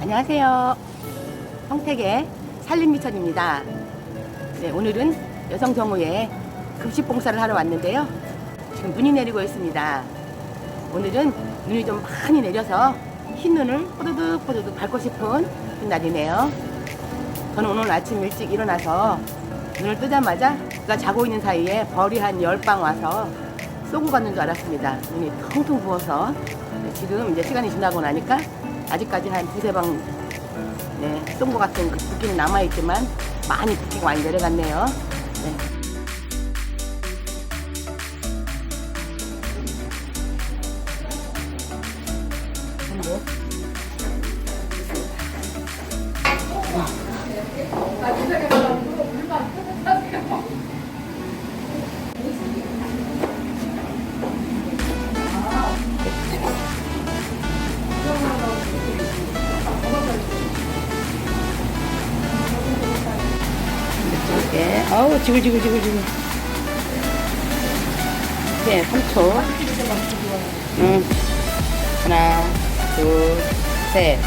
안녕하세요. 성택의 살림미천입니다. 네, 오늘은 여성 정우의 급식 봉사를 하러 왔는데요. 지금 눈이 내리고 있습니다. 오늘은 눈이 좀 많이 내려서 흰 눈을 포드득 포드득 밟고 싶은 날이네요. 저는 오늘 아침 일찍 일어나서 눈을 뜨자마자 그가 자고 있는 사이에 벌이 한 열 방 와서 쏘고 갔는 줄 알았습니다. 눈이 텅텅 부어서 네, 지금 이제 시간이 지나고 나니까 아직까지 한 두세 방 네, 쏜것 같은 그 붓기는 남아있지만 많이 붓기가 많이 내려갔네요. 네. 근 이렇게 어우 지글지글지글지글. 네 3초. 응. 하나 둘셋.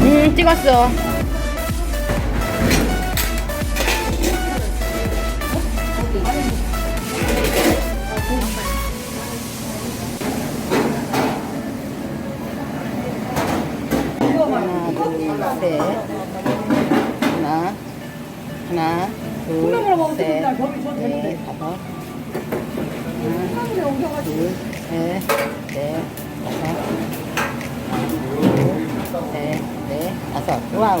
응 찍었어 둘, 셋. 하나, 하나, 둘, 셋, 넷, 다섯. 하나, 둘, 셋, 넷, 다섯. 하나, 둘, 셋, 넷, 다섯. 와우.